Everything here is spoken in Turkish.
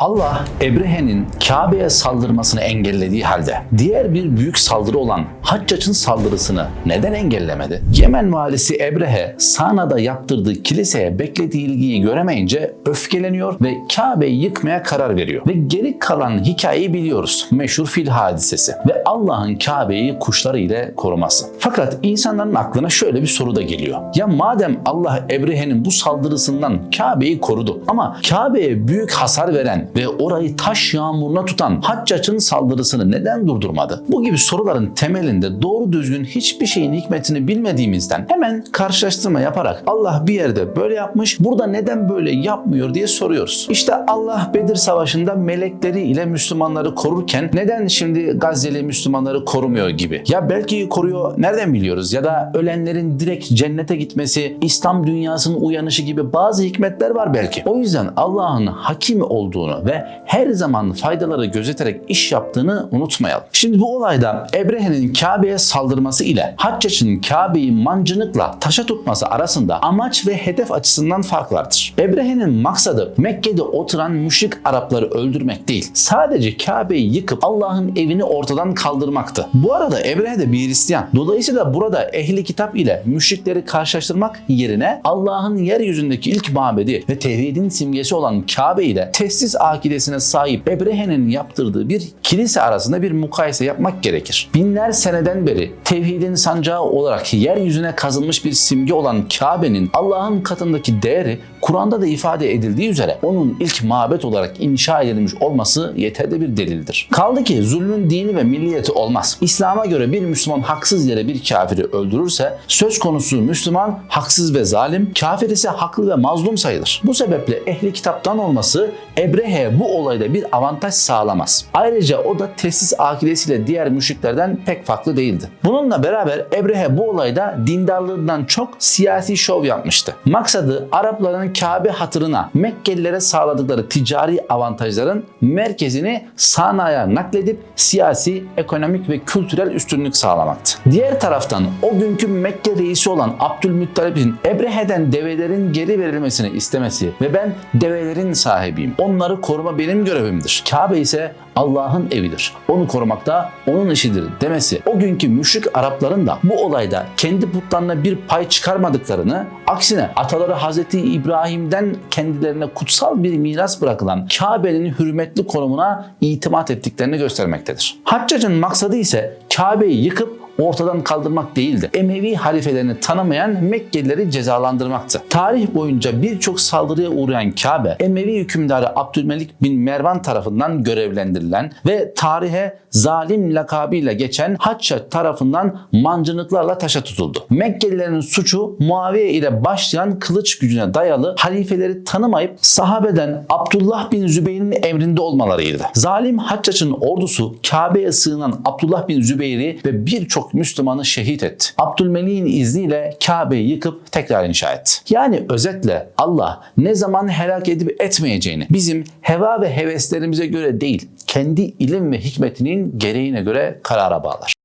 Allah Ebrehe'nin Kabe'ye saldırmasını engellediği halde diğer bir büyük saldırı olan Haccac'ın saldırısını neden engellemedi? Yemen valisi Ebrehe Sana'da yaptırdığı kiliseye beklediği ilgiyi göremeyince öfkeleniyor ve Kabe'yi yıkmaya karar veriyor. Ve geri kalan hikayeyi biliyoruz. Meşhur fil hadisesi ve Allah'ın Kabe'yi kuşları ile koruması. Fakat insanların aklına şöyle bir soru da geliyor. Ya madem Allah Ebrehe'nin bu saldırısından Kabe'yi korudu ama Kabe'ye büyük hasar veren ve orayı taş yağmuruna tutan Haccac'ın saldırısını neden durdurmadı? Bu gibi soruların temelinde doğru düzgün hiçbir şeyin hikmetini bilmediğimizden hemen karşılaştırma yaparak Allah bir yerde böyle yapmış, burada neden böyle yapmıyor diye soruyoruz. İşte Allah Bedir Savaşı'nda melekleri ile Müslümanları korurken neden şimdi Gazze'li Müslümanları korumuyor gibi? Ya belki koruyor nereden biliyoruz? Ya da ölenlerin direkt cennete gitmesi, İslam dünyasının uyanışı gibi bazı hikmetler var belki. O yüzden Allah'ın hakim olduğunu ve her zaman faydaları gözeterek iş yaptığını unutmayalım. Şimdi bu olayda Ebrehe'nin Kabe'ye saldırması ile Haccac'ın Kabe'yi mancınıkla taşa tutması arasında amaç ve hedef açısından fark vardır. Ebrehe'nin maksadı Mekke'de oturan müşrik Arapları öldürmek değil. Sadece Kabe'yi yıkıp Allah'ın evini ortadan kaldırmaktı. Bu arada Ebrehe de bir Hristiyan. Dolayısıyla burada ehli kitap ile müşrikleri karşılaştırmak yerine Allah'ın yeryüzündeki ilk mabedi ve tevhidin simgesi olan Kabe ile testis akidesine sahip Ebrehe'nin yaptırdığı bir kilise arasında bir mukayese yapmak gerekir. Binler seneden beri tevhidin sancağı olarak yeryüzüne kazınmış bir simge olan Kabe'nin Allah'ın katındaki değeri Kur'an'da da ifade edildiği üzere onun ilk mabet olarak inşa edilmiş olması yeterli bir delildir. Kaldı ki zulmün dini ve milliyeti olmaz. İslam'a göre bir Müslüman haksız yere bir kafiri öldürürse söz konusu Müslüman haksız ve zalim, kafir ise haklı ve mazlum sayılır. Bu sebeple ehli kitaptan olması Ebrehe bu olayda bir avantaj sağlamaz. Ayrıca o da tesis akidesiyle diğer müşriklerden pek farklı değildi. Bununla beraber Ebrehe bu olayda dindarlığından çok siyasi şov yapmıştı. Maksadı Arapların Kabe hatırına Mekkelilere sağladıkları ticari avantajların merkezini Sana'ya nakledip siyasi, ekonomik ve kültürel üstünlük sağlamaktı. Diğer taraftan o günkü Mekke reisi olan Abdülmuttalib'in Ebrehe'den develerin geri verilmesini istemesi ve ben develerin sahibiyim. Onları koruma benim görevimdir. Kabe ise Allah'ın evidir. Onu korumak da onun işidir demesi o günkü müşrik Arapların da bu olayda kendi putlarına bir pay çıkarmadıklarını aksine ataları Hazreti İbrahim'den kendilerine kutsal bir miras bırakılan Kabe'nin hürmetli konumuna itimat ettiklerini göstermektedir. Haccacın maksadı ise Kabe'yi yıkıp ortadan kaldırmak değildi. Emevi halifelerini tanımayan Mekkelileri cezalandırmaktı. Tarih boyunca birçok saldırıya uğrayan Kabe, Emevi hükümdarı Abdülmelik bin Mervan tarafından görevlendirilen ve tarihe zalim lakabıyla geçen Haçça tarafından mancınıklarla taşa tutuldu. Mekkelilerin suçu Muaviye ile başlayan kılıç gücüne dayalı halifeleri tanımayıp sahabeden Abdullah bin Zübeyir'in emrinde olmalarıydı. Zalim Haccaç'ın ordusu Kabe'ye sığınan Abdullah bin Zübeyir'i ve birçok Müslümanı şehit etti. Abdülmelik'in izniyle Kabe'yi yıkıp tekrar inşa etti. Yani özetle Allah ne zaman helak edip etmeyeceğini bizim heva ve heveslerimize göre değil, kendi ilim ve hikmetinin gereğine göre karara bağlar.